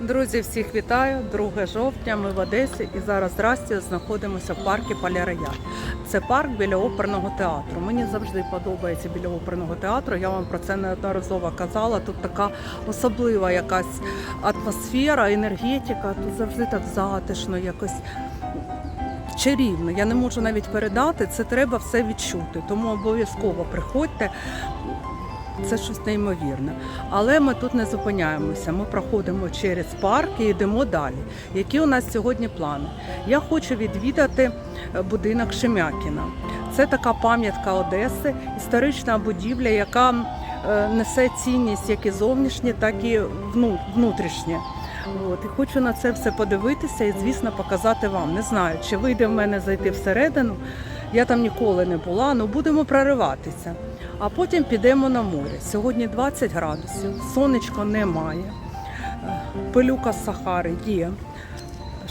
Друзі, всіх вітаю! 2 жовтня. Ми в Одесі і зараз з Растю знаходимося в парку Паля Це парк біля оперного театру. Мені завжди подобається біля оперного театру. Я вам про це неодноразово казала. Тут така особлива якась атмосфера, енергетика. Тут завжди так затишно, якось чарівно. Я не можу навіть передати. Це треба все відчути. Тому обов'язково приходьте. Це щось неймовірне. Але ми тут не зупиняємося. Ми проходимо через парк і йдемо далі. Які у нас сьогодні плани? Я хочу відвідати е, будинок Шемякіна. Це така пам'ятка Одеси, історична будівля, яка е, несе цінність як і зовнішнє, так і вну- внутрішнє. От, і хочу на це все подивитися і, звісно, показати вам. Не знаю, чи вийде в мене зайти всередину. Я там ніколи не була, але будемо прориватися. А потім підемо на море. Сьогодні 20 градусів, сонечко немає, е, пилюка з Сахари є.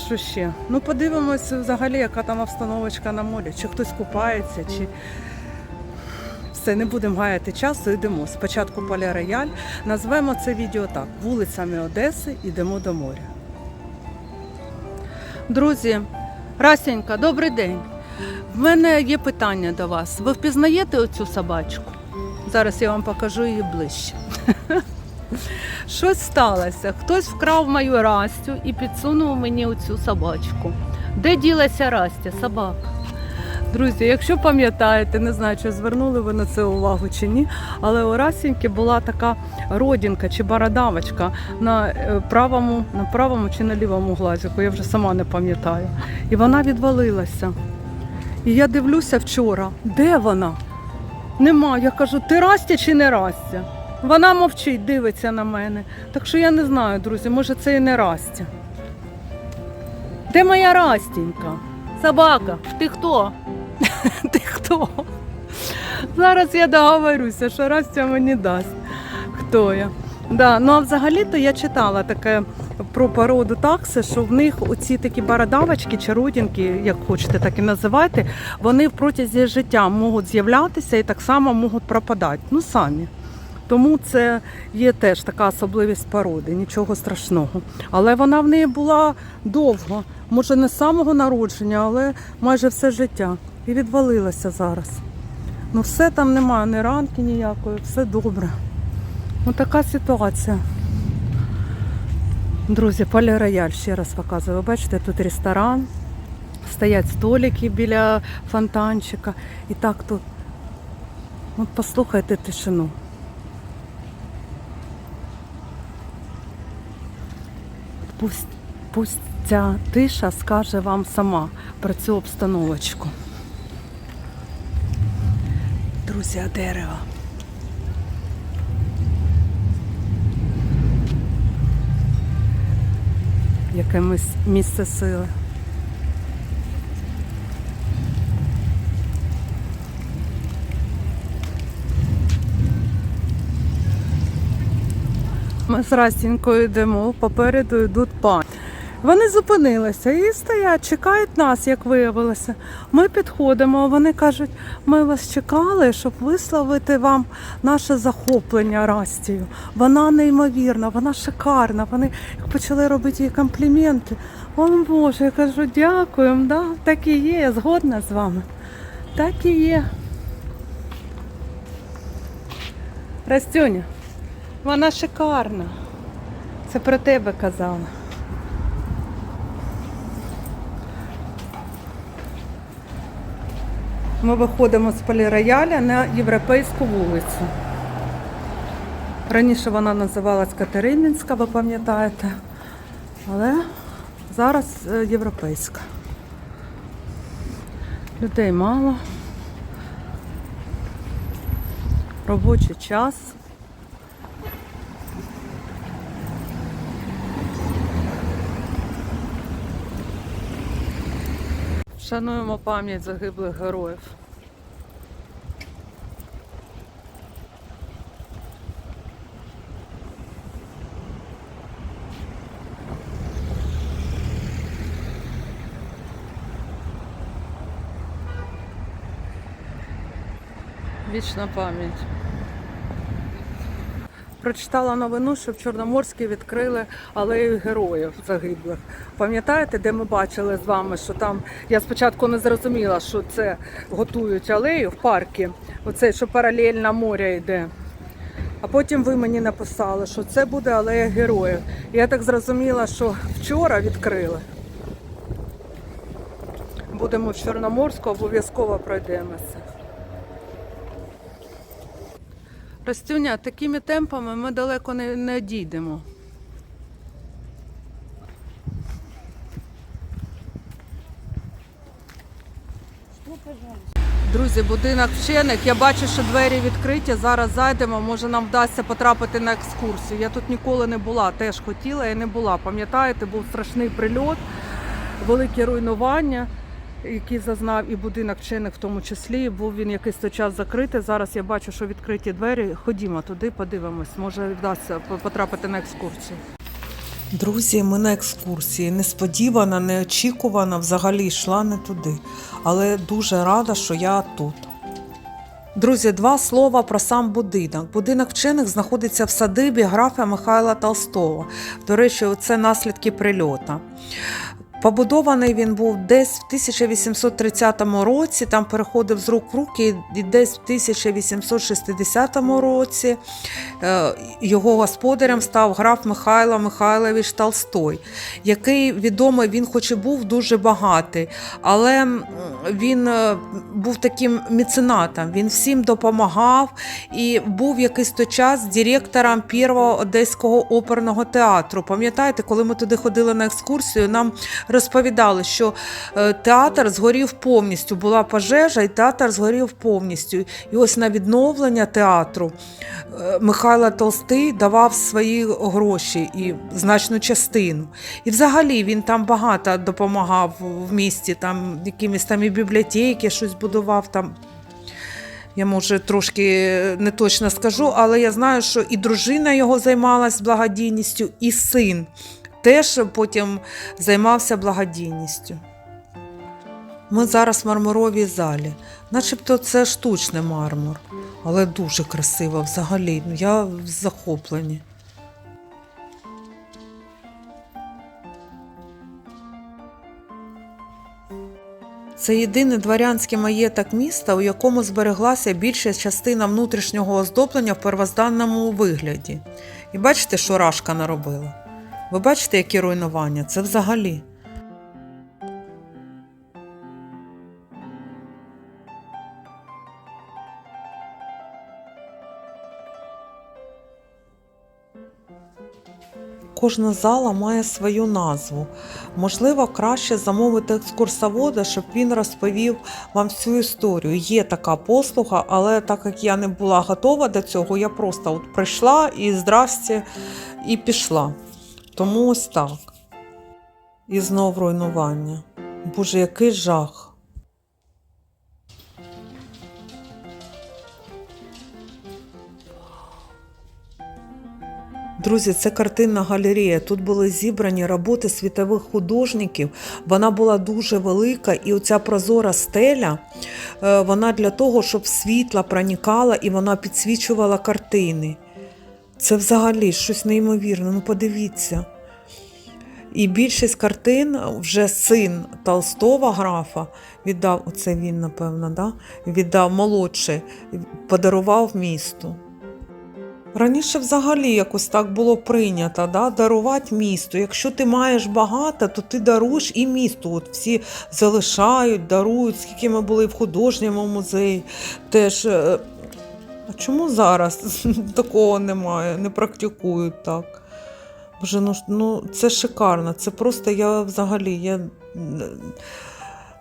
Що ще? Ну, подивимось взагалі, яка там обстановочка на морі. Чи хтось купається, чи все, не будемо гаяти часу, йдемо. Спочатку поля рояль. Назвемо це відео так: вулицями Одеси йдемо до моря. Друзі, Расенька, добрий день. В мене є питання до вас. Ви впізнаєте оцю собачку? Зараз я вам покажу її ближче. Щось сталося. Хтось вкрав мою Растю і підсунув мені оцю собачку. Де ділася Растя, собака? Друзі, якщо пам'ятаєте, не знаю, чи звернули ви на це увагу чи ні, але у Расіньки була така родинка чи бородавочка на е, правому, на правому чи на лівому глазику, я вже сама не пам'ятаю. І вона відвалилася. І я дивлюся вчора, де вона? Нема. Я кажу, ти Растя чи не Растя? Вона мовчить, дивиться на мене. Так що я не знаю, друзі, може це і не Растя. Де моя Растінька? Собака, ти хто? Ти хто? Зараз я договорюся, що Растя мені дасть. Хто я? Да, ну а взагалі-то я читала таке про породу такси, що в них оці такі бородавочки чи родинки, як хочете, так і називайте, вони в протязі життя можуть з'являтися і так само можуть пропадати. Ну самі. Тому це є теж така особливість породи, нічого страшного. Але вона в неї була довго, може не з самого народження, але майже все життя. І відвалилася зараз. Ну все там немає, ні ранки ніякої, все добре. Ось така ситуація. Друзі, Поля Рояль ще раз показую. Ви бачите, тут ресторан, стоять столики біля фонтанчика. І так тут. От послухайте тишину. Пусть, пусть ця тиша скаже вам сама про цю обстановочку. Друзі, а Яке місце сили. Ми з Растінкою йдемо, попереду йдуть пані. Вони зупинилися і стоять, чекають нас, як виявилося. Ми підходимо, вони кажуть, ми вас чекали, щоб висловити вам наше захоплення Растію. Вона неймовірна, вона шикарна. Вони почали робити їй компліменти. О Боже, я кажу, дякуємо, да? так і є, я згодна з вами. Так і є. Растюня, вона шикарна. Це про тебе казала. Ми виходимо з полірояля на європейську вулицю. Раніше вона називалась Катерининська, ви пам'ятаєте, але зараз е, європейська. Людей мало. Робочий час. Шануємо пам'ять загиблих героїв. Вічна пам'ять. Прочитала новину, що в Чорноморській відкрили алею героїв загиблих. Пам'ятаєте, де ми бачили з вами, що там я спочатку не зрозуміла, що це готують алею в паркі, оцей, що паралельно моря йде. А потім ви мені написали, що це буде алея героїв. Я так зрозуміла, що вчора відкрили. Будемо в Чорноморську, обов'язково пройдемося. Растюня, такими темпами ми далеко не, не дійдемо. Друзі, будинок вчених. Я бачу, що двері відкриті. Зараз зайдемо. Може нам вдасться потрапити на екскурсію. Я тут ніколи не була, теж хотіла і не була. Пам'ятаєте, був страшний прильот, великі руйнування, які зазнав і будинок вчених в тому числі. Був він якийсь той час закритий. Зараз я бачу, що відкриті двері. Ходімо туди, подивимось. Може вдасться потрапити на екскурсію. Друзі, ми на екскурсії. Несподівана, неочікувана, взагалі йшла не туди. Але дуже рада, що я тут. Друзі, два слова про сам будинок. Будинок вчених знаходиться в садибі графа Михайла Толстого. До речі, це наслідки прильота. Побудований він був десь в 1830 році, там переходив з рук в руки, і десь в 1860 році е, його господарем став граф Михайло Михайлович Толстой, який відомий, він хоч і був дуже багатий, але він е, був таким меценатом, він всім допомагав і був якийсь той час директором першого одеського оперного театру. Пам'ятаєте, коли ми туди ходили на екскурсію, нам розповідали, що е, театр згорів повністю, була пожежа, і театр згорів повністю. І ось на відновлення театру е, Михайло Толстий давав свої гроші і значну частину. І взагалі він там багато допомагав в місті, там якимись там і бібліотеки, щось будував там. Я може трошки не точно скажу, але я знаю, що і дружина його займалась благодійністю, і син теж потім займався благодійністю. Ми зараз в мармуровій залі, начебто це штучний мармур, але дуже красиво взагалі. Ну, Я в захопленні. Це єдиний дворянський маєток міста, у якому збереглася більша частина внутрішнього оздоблення в первозданному вигляді. І бачите, що рашка наробила? Ви бачите, які руйнування? Це взагалі. Кожна зала має свою назву. Можливо, краще замовити екскурсовода, щоб він розповів вам всю історію. Є така послуга, але так як я не була готова до цього, я просто от прийшла і здрасте, і пішла. Тому ось так. І знов руйнування. Боже, який жах. Друзі, це картинна галерея. Тут були зібрані роботи світових художників. Вона була дуже велика, і оця прозора стеля, е, вона для того, щоб світла проникала і вона підсвічувала картини. Це взагалі щось неймовірне. Ну подивіться. І більшість картин вже син Толстого графа віддав, оце він, напевно, да? віддав молодший, подарував місту. Раніше взагалі якось так було прийнято, да? дарувати місту. Якщо ти маєш багато, то ти даруєш і місту. От всі залишають, дарують, скільки ми були в художньому музеї. Теж. е, А чому зараз такого немає, не практикують так? Боже, ну, ну це шикарно. Це просто я взагалі я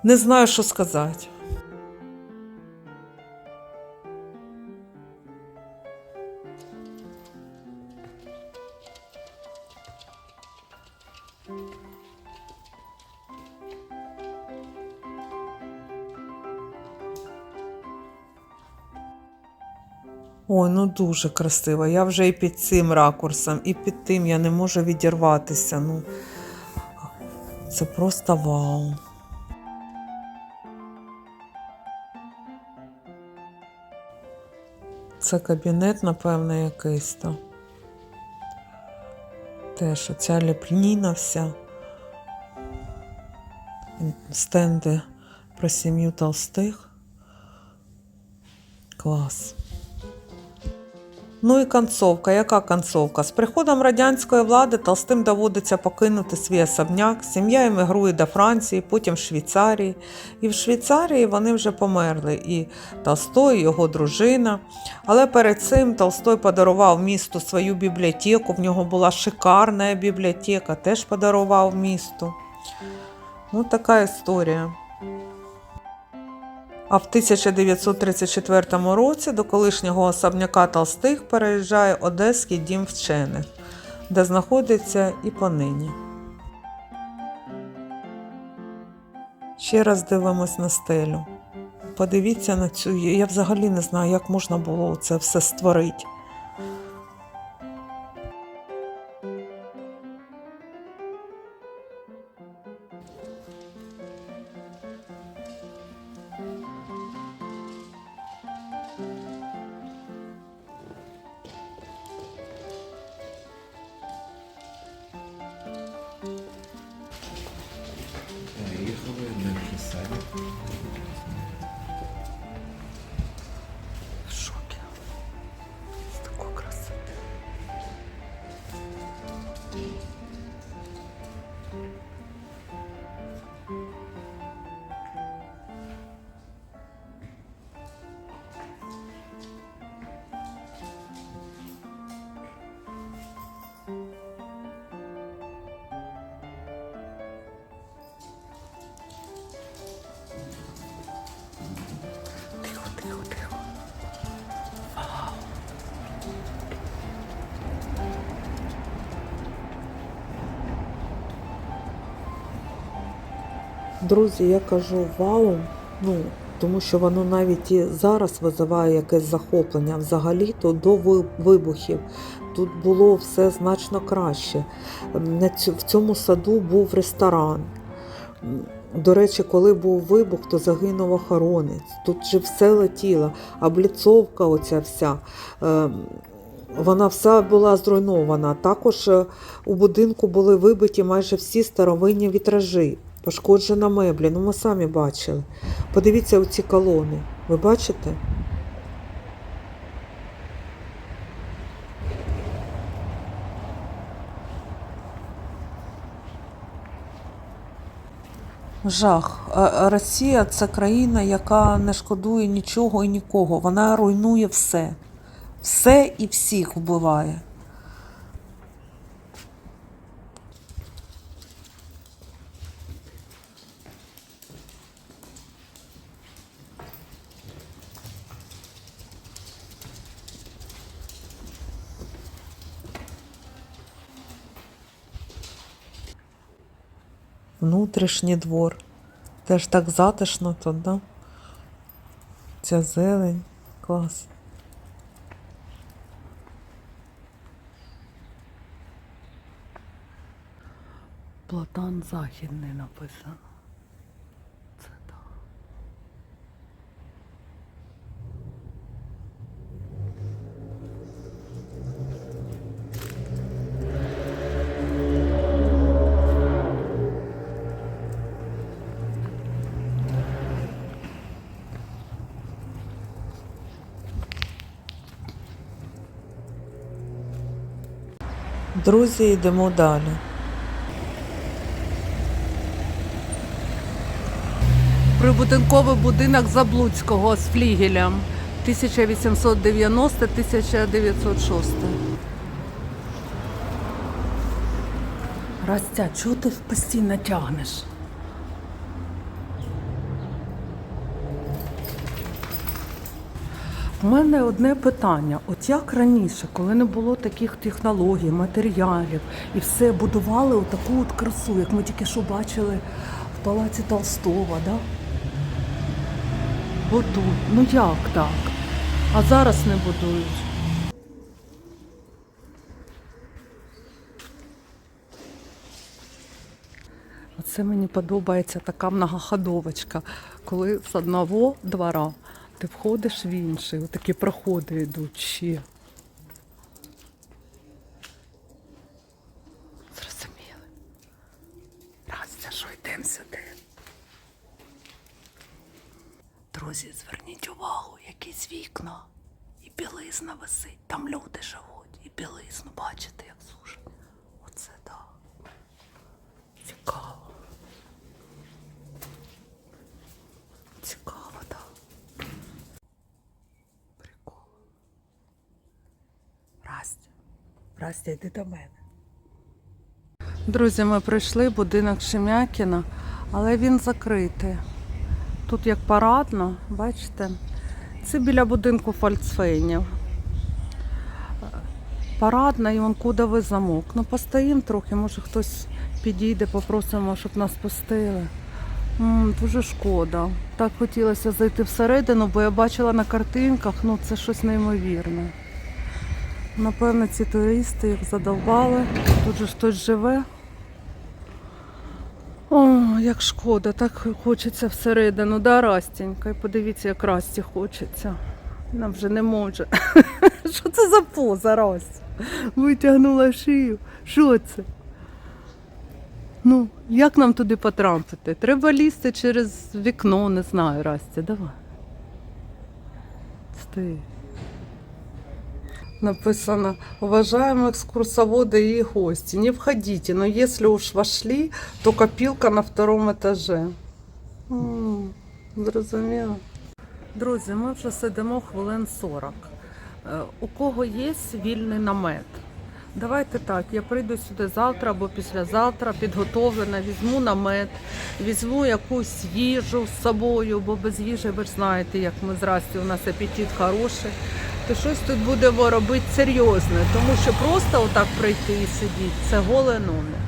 не знаю, що сказати. Ой, ну дуже красиво. Я вже і під цим ракурсом, і під тим я не можу відірватися. Ну, це просто вау. Це кабінет, напевно, якийсь там. Теж оця ліпніна вся. Стенди про сім'ю толстих. Клас. Ну і концовка. Яка концовка? З приходом радянської влади Толстим доводиться покинути свій особняк. Сім'я емігрує до Франції, потім Швейцарії. І в Швейцарії вони вже померли. І Толстой, і його дружина. Але перед цим Толстой подарував місту свою бібліотеку. В нього була шикарна бібліотека, теж подарував місту. Ну, така історія. А в 1934 році до колишнього особняка Толстих переїжджає Одеський дім вчених, де знаходиться і понині. Ще раз дивимось на стелю. Подивіться на цю. Я взагалі не знаю, як можна було це все створити. Друзі, я кажу вау, ну, тому що воно навіть і зараз визиває якесь захоплення. Взагалі, то до вибухів тут було все значно краще. В цьому саду був ресторан. До речі, коли був вибух, то загинув охоронець. Тут же все летіло, обліцовка оця вся. е, Вона вся була зруйнована. Також е, у будинку були вибиті майже всі старовинні вітражі, пошкоджена меблі. Ну, ми самі бачили. Подивіться у ці колони. Ви бачите? Жах. А- а Росія це країна, яка не шкодує нічого і нікого. Вона руйнує все. Все і всіх вбиває. Внутрішній двор. Теж так затишно тут, да? Ця зелень. Клас. Платан західний написано. Друзі, йдемо далі. Прибудинковий будинок Заблуцького з флігелем 1890-1906. Растя, чого ти постійно тягнеш? У мене одне питання: от як раніше, коли не було таких технологій, матеріалів і все будували таку от красу, як ми тільки що бачили в палаці Толстого, да? Отут. Ну як так? А зараз не будують. Оце мені подобається така многоходовочка, коли з одного двора ти входиш в інший, отакі проходи йдуть ще. Зрозуміли. Раз, це що йдемо сюди. Друзі, зверніть увагу, якісь вікна. І білизна висить, там люди живуть, і білизну, бачите, як сушить. Оце так. Цікаво. Растя, йди до мене. Друзі, ми прийшли будинок Шемякіна, але він закритий. Тут як парадно, бачите? Це біля будинку Фольксвейнів. Парадна і он кудовий замок. Ну, постоїмо трохи, може хтось підійде, попросимо, щоб нас пустили. М, дуже шкода. Так хотілося зайти всередину, бо я бачила на картинках, ну це щось неймовірне. Напевно, ці туристи їх задовбали. Тут же хтось живе. О, як шкода, так хочеться всередину, да, Растінька. І подивіться, як Расті хочеться. Вона вже не може. Що це за поза, Расті? Витягнула шию. Що це? Ну, як нам туди потрапити? Треба лізти через вікно, не знаю, Расті, давай. Стій Написано, уважаемые экскурсоводы и гости, не входите, но если уж вошли, то копилка на втором этаже. М, Зрозуміло. Друзі, ми вже сидимо хвилин 40. Е, У кого є вільний намет? Давайте так, я прийду сюди завтра або післязавтра, підготовлена, візьму намет, візьму якусь їжу з собою, бо без їжі ви ж знаєте, як ми зрасті, у нас апетит хороший. То щось тут будемо робити серйозне, тому що просто отак прийти і сидіти це голе номер.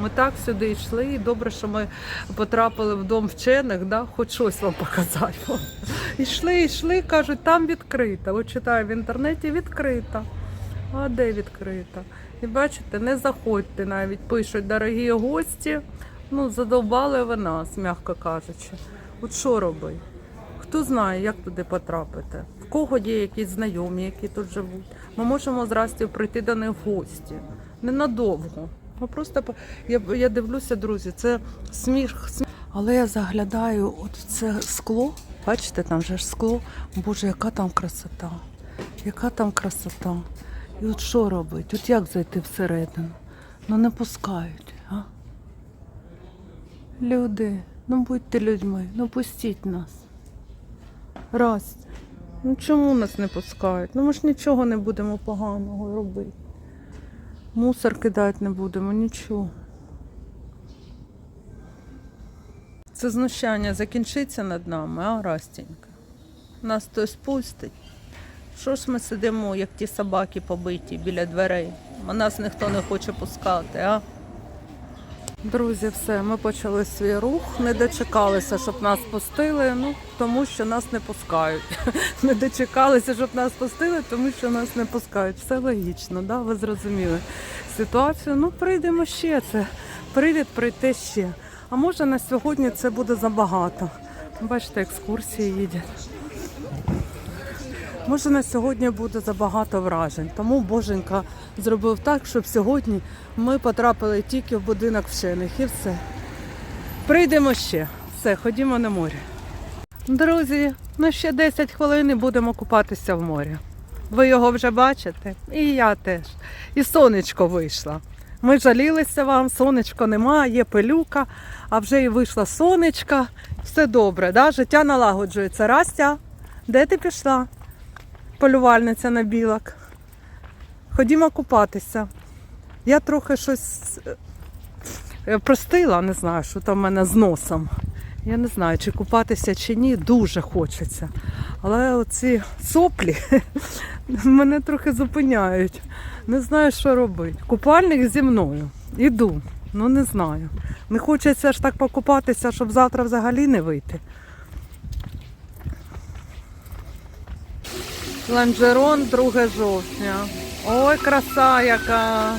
Ми так сюди йшли, і добре, що ми потрапили в дом вчених, да? хоч щось вам показати. Йшли, йшли, кажуть, там відкрита. От читаю в інтернеті відкрита. А де відкрита? І бачите, не заходьте навіть, пишуть дорогі гості. Ну, задовбали ви нас, м'яко кажучи. От що робити? Хто знає, як туди потрапити? В кого є якісь знайомі, які тут живуть? Ми можемо зрасті прийти до них в гості. Ненадовго. А просто я, я дивлюся, друзі, це сміх, сміх. Але я заглядаю от в це скло. Бачите, там же ж скло. Боже, яка там красота. Яка там красота. І от що робить? От як зайти всередину? Ну не пускають, а? Люди, ну будьте людьми, ну пустіть нас. Раз. Ну чому нас не пускають? Ну ми ж нічого не будемо поганого робити. Мусор кидати не будемо, нічого. Це знущання закінчиться над нами, а Растінька? Нас хтось пустить. Що ж ми сидимо, як ті собаки побиті біля дверей? А нас ніхто не хоче пускати, а? Друзі, все, ми почали свій рух, не дочекалися, щоб нас пустили, ну тому що нас не пускають. Не дочекалися, щоб нас пустили, тому що нас не пускають. Все логічно, да? ви зрозуміли ситуацію. Ну, прийдемо ще. Це привід прийти ще. А може на сьогодні це буде забагато. Бачите, екскурсії їдять. Може на сьогодні буде забагато вражень. Тому Боженька зробив так, щоб сьогодні ми потрапили тільки в будинок вчених і все. Прийдемо ще. Все, ходімо на море. Друзі, ну ще 10 хвилин і будемо купатися в морі. Ви його вже бачите? І я теж. І сонечко вийшло. Ми жалілися вам, сонечко нема, є пилюка, а вже і вийшла сонечка. Все добре, да? життя налагоджується. Растя, де ти пішла? Полювальниця на білок. Ходімо купатися. Я трохи щось е, простила, не знаю, що там в мене з носом. Я не знаю, чи купатися, чи ні, дуже хочеться. Але оці соплі мене трохи зупиняють. Не знаю, що робити. Купальник зі мною. Іду. Ну не знаю. Не хочеться ж так покупатися, щоб завтра взагалі не вийти. Ланжерон 2 жовтня. Ой, краса яка.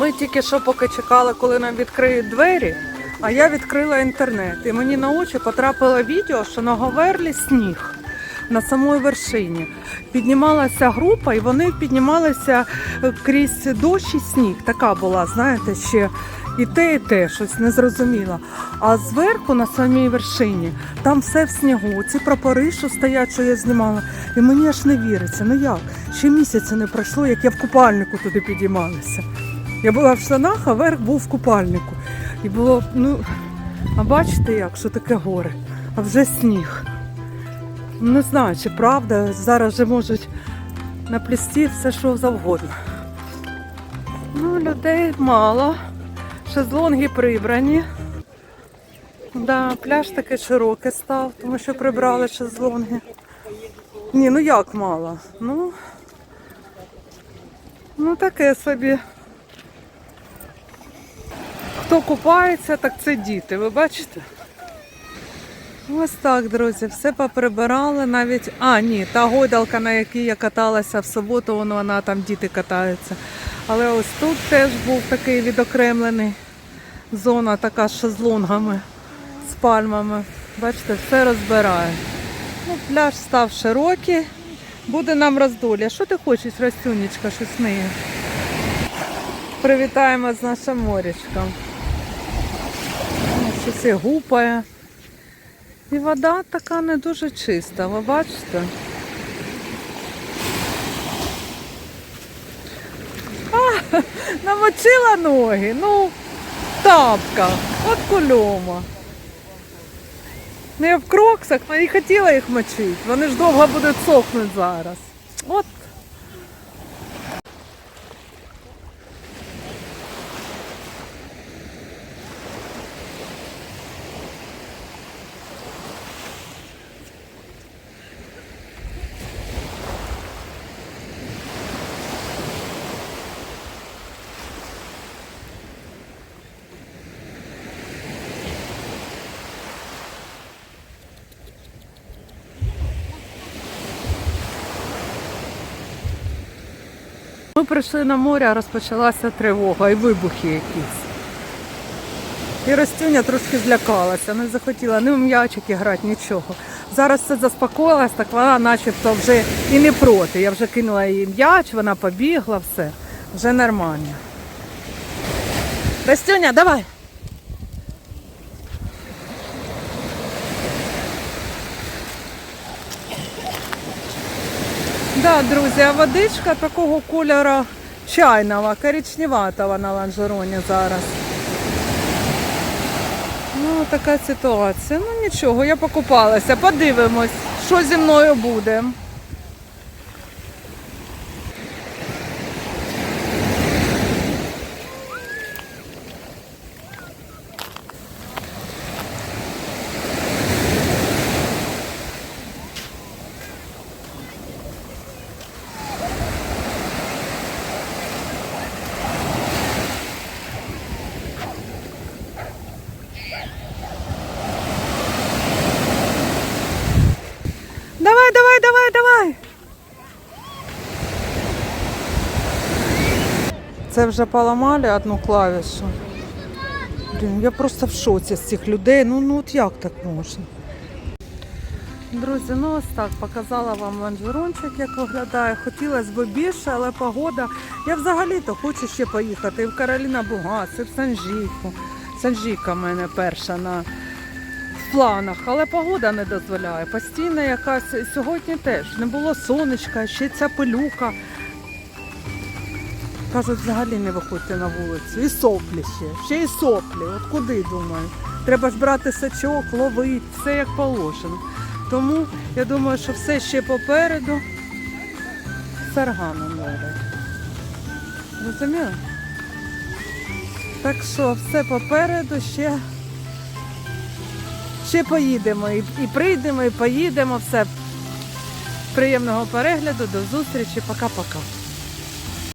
Ми тільки що поки чекали, коли нам відкриють двері, а я відкрила інтернет. І мені на очі потрапило відео, що на Говерлі сніг. на самої вершині. Піднімалася група, і вони піднімалися е, крізь дощ і сніг. Така була, знаєте, ще і те, і те, щось незрозуміло. А зверху, на самій вершині, там все в снігу. Ці прапори, що стоять, що я знімала. І мені аж не віриться. Ну як? Ще місяця не пройшло, як я в купальнику туди підіймалася. Я була в штанах, а верх був в купальнику. І було, ну, а бачите як, що таке горе, а вже сніг. Не знаю, чи правда, зараз вже можуть наплісти все, що завгодно. Ну, людей мало. Шезлонги прибрані. Да, пляж такий широкий став, тому що прибрали шезлонги. Ні, ну як мало? Ну, ну таке собі. Хто купається, так це діти, ви бачите? Ось так, друзі, все поприбирали навіть. А, ні, та гойдалка, на якій я каталася в суботу, воно, вона там діти катаються. Але ось тут теж був такий відокремлений зона така з шезлонгами, з пальмами. Бачите, все розбирають. Ну, пляж став широкий, буде нам роздолля. Що ти хочеш, Растюнечка, щось сміє? Привітаємо з нашим морячком. Ось Щось гупає. І вода така не дуже чиста, ви бачите? А, намочила ноги, ну, тапках, от кульома. Ну, я в кроксах, але і хотіла їх мочити. Вони ж довго будуть сохнути зараз. От. Ми прийшли на море, а розпочалася тривога і вибухи якісь. І Ростюня трошки злякалася, не захотіла ні в м'ячики грати, нічого. Зараз все заспокоїлась, так вона начебто вже і не проти. Я вже кинула їй м'яч, вона побігла, все. Вже нормально. Ростюня, давай. Да, друзі, водичка такого кольору чайного, коричневатого на ланжероні зараз. Ну, така ситуація. Ну нічого, я покупалася. Подивимось, що зі мною буде. Давай, давай, давай, давай. Це вже поламали одну клавішу. Блін, я просто в шоці з цих людей. Ну, ну от як так можна? Друзі, ну ось так показала вам ланжерончик, як виглядає. Хотілося б більше, але погода. Я взагалі-то хочу ще поїхати в Кароліна Бугас, і в Санжійку. Санжійка в мене перша на планах, але погода не дозволяє. Постійно якась сьогодні теж не було сонечка, ще ця пилюка. Кажуть, взагалі не виходьте на вулицю. І соплі ще, ще і соплі. От куди думаю? Треба ж брати сачок, ловити, все як положено. Тому я думаю, що все ще попереду сарганом ловить. Розуміли? Так що все попереду ще. Ще поїдемо і, і прийдемо, і поїдемо. Все. Приємного перегляду, до зустрічі, пока-пока.